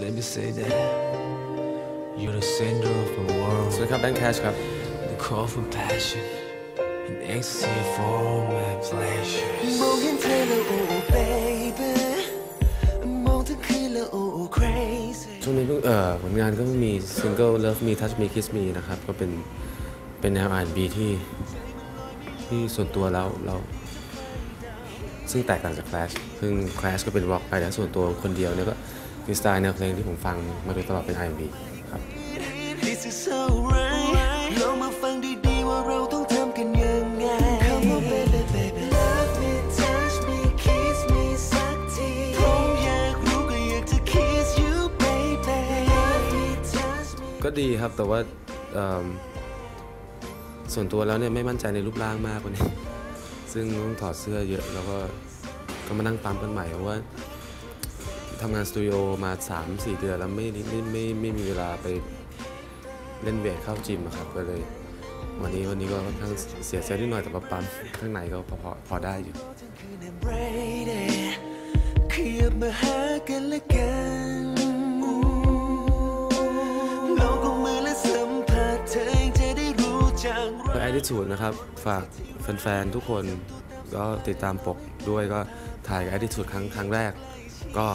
let me say that you're the center of my world. สวัสดีครับแบงค์แคชครับ The call for passion and ecstasy for all my pleasures. มองเห็นเธอแล้วโอ้ baby มองทั้งคืนแล้วโอ้ crazy ช่วงนี้เพิ่งเอ่อผลงานก็มีซิงเกิล Love Me Touch Me Kiss Me นะครับ ก็เป็นเป็นแนว R&B ที่ที่ส่วนตัวแล้วเราซึ่งแตกต่างจาก Clash ซึ่ง Clash ก็เป็นร็อกไปแล้วส่วนตัวคนเดียวเนี่ยก็ มีสไตล์แนวเพลงที่ผมฟังมาโดยตลอดเป็น R&B ครับ This is so right ลองมาฟังดีๆว่าเราต้องทำกันยังไง Come on baby baby Love me touch me kiss me สักทีผมอยากรู้ก็อยากจะ kiss you baby Love me touch me ก็ดีครับแต่ว่าส่วนตัวแล้วเนี่ยไม่มั่นใจในรูปร่างมากกว่านี้ ซึ่งต้องถอดเสื้อเยอะแล้วก็ก็มานั่งปั๊มกันใหม่เพราะว่า ทำงานสตูดิโอมา 3-4 เดือนแล้วไม่ไม่ไม่ไม่ไม่มีเวลาไปเล่นเวทเข้าจิมครับก็เลย วันนี้วันนี้ก็ค่อนข้างเสียเซลล์นิดหน่อยแต่ว่าปั๊มข้างในก็พอพอได้อยู่ทั้งคืน I'm ready ขยับมาหากันละกันลองกุมมือและสัมผัสเธอยังจะได้รู้จักรักแอดดิจูดนะครับ ฝากแฟนๆ ทุกคนก็ติดตามปกด้วยก็ถ่ายแอดดิจูดครั้งครั้งแรก ก็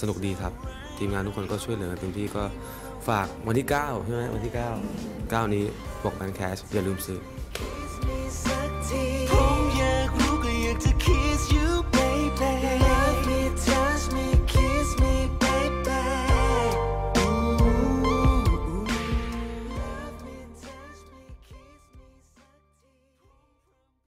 สนุกดีครับ ทีมงานทุกคนก็ช่วยเหลือเต็มที่ก็ฝากวันที่ 9 ใช่ไหมวันที่ 9 9 นี้บอกแบงแคชอย่าลืมซื้อ